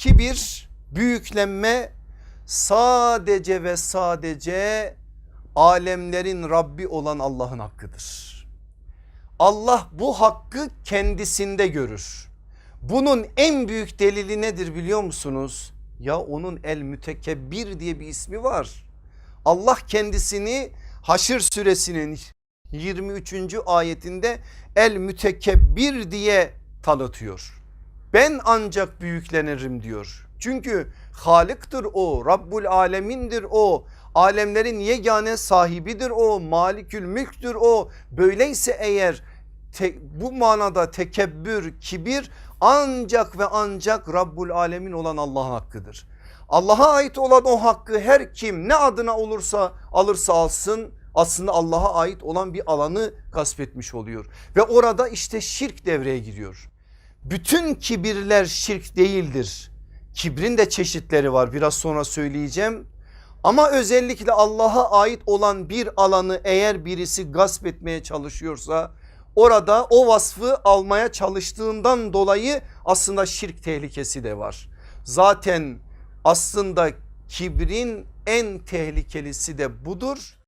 Kibir, büyüklenme sadece ve sadece alemlerin Rabbi olan Allah'ın hakkıdır. Allah bu hakkı kendisinde görür. Bunun en büyük delili nedir biliyor musunuz? Ya onun el mütekebbir diye bir ismi var. Allah kendisini Haşr suresinin 23. ayetinde el mütekebbir diye tanıtıyor. Ben ancak büyüklenirim diyor. Çünkü Halık'tır o, Rabbul Alemin'dir o, alemlerin yegane sahibidir o, Malikül Mülk'tür o. Böyleyse eğer te, bu manada tekebbür, kibir ancak ve ancak Rabbul Alemin olan Allah'ın hakkıdır. Allah'a ait olan o hakkı her kim ne adına olursa alırsa alsın aslında Allah'a ait olan bir alanı gasp etmiş oluyor. Ve orada işte şirk devreye giriyor. Bütün kibirler şirk değildir. Kibrin de çeşitleri var biraz sonra söyleyeceğim. Ama özellikle Allah'a ait olan bir alanı eğer birisi gasp etmeye çalışıyorsa orada o vasfı almaya çalıştığından dolayı aslında şirk tehlikesi de var. Zaten aslında kibrin en tehlikelisi de budur.